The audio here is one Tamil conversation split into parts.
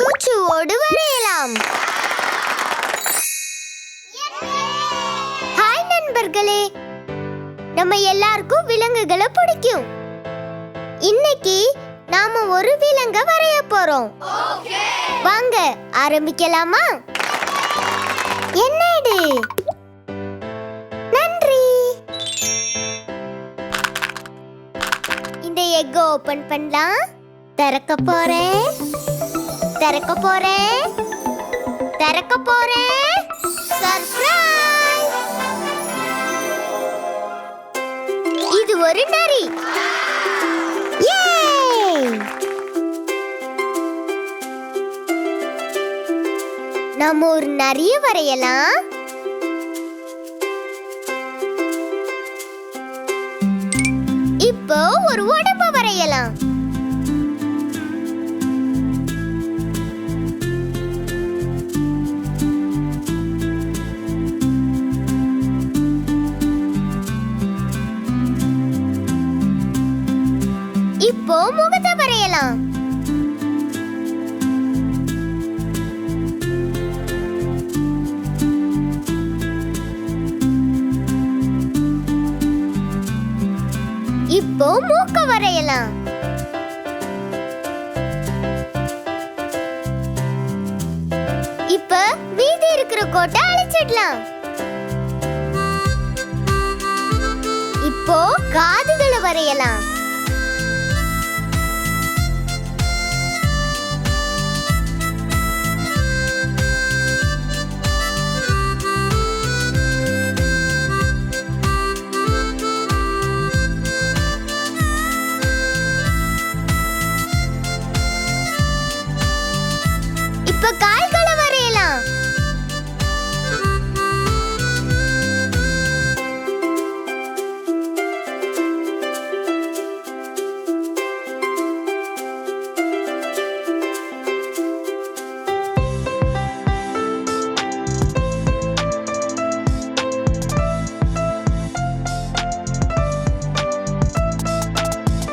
சூச்சுவோடு வரையலாம். ஹாய் நண்பர்களே. நம்ம எல்லாருக்கும் விலங்குகளை பிடிக்கும். இன்னைக்கு நாம ஒரு விலங்க வரைய போறோம். வாங்க ஆரம்பிக்கலாமா? என்ன இது? நன்றி. இந்த எக் ஓபன் பண்ணலாம். திறக்க போறேன். திறக்க போறேன் திறக்க போறேன் சர்ப்ரைஸ் இது ஒரு நரி. நம்ம ஒரு நரிய வரையலாம். இப்போ ஒரு உடம்ப வரையலாம். முகத்தை வரையலாம். இப்போ மூக்க வரையலாம். இப்ப மீதி இருக்கிற கோட்டை அழிச்சிடலாம். இப்போ காதுகளை வரையலாம். இப்ப கால்களை வரையலாம்.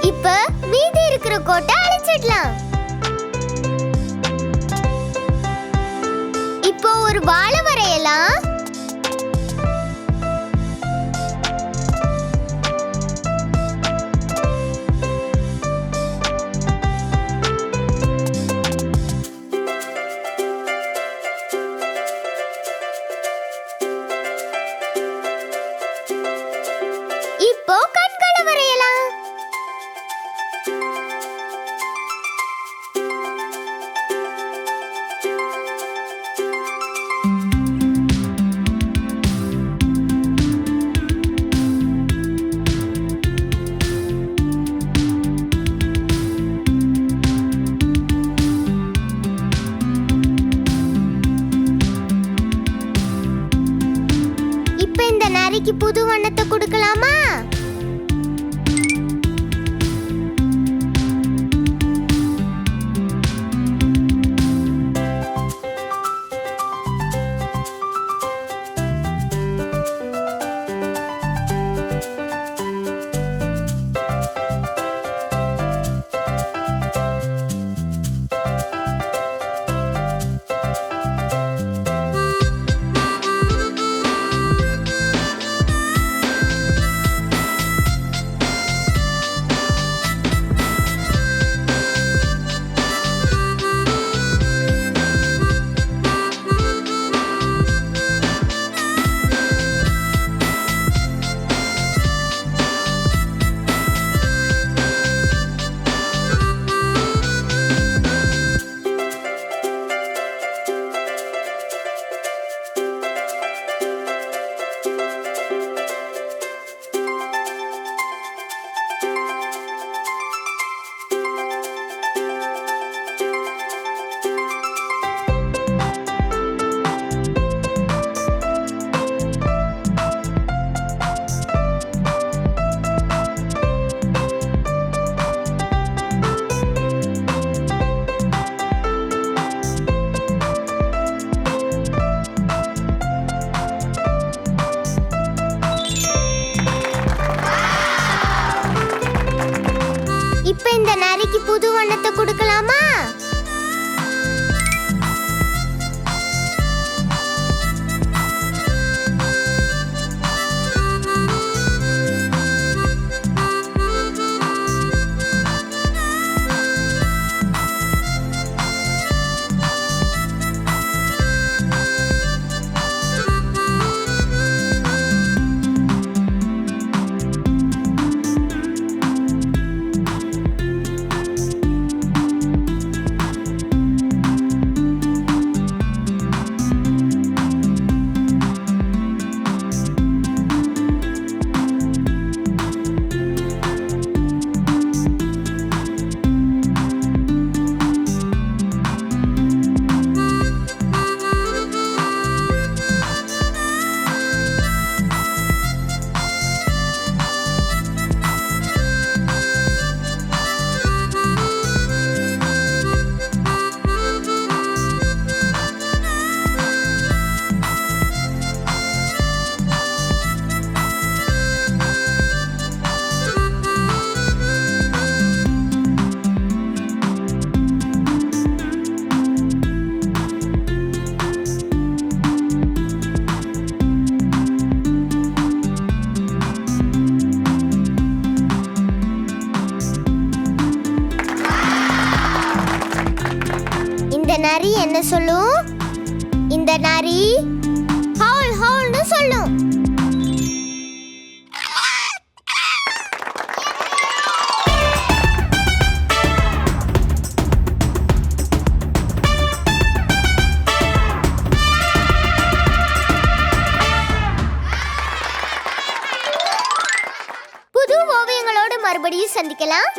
இப்ப மீதி இருக்கிற கோட்டை அழிச்சிடலாம். ஒரு வாழை வரையலாம். சாரிக்கு புது வண்ணத்தை கொடுக்கலாமா? இப்ப இந்த நரிக்கு புது வண்ணத்தை கொடுக்கலாமா? நரி என்ன சொல்லும்? இந்த நரி ஹவுல் ஹவுல்னு சொல்லும். ஓவியங்களோடு மறுபடியும் சந்திக்கலாம்.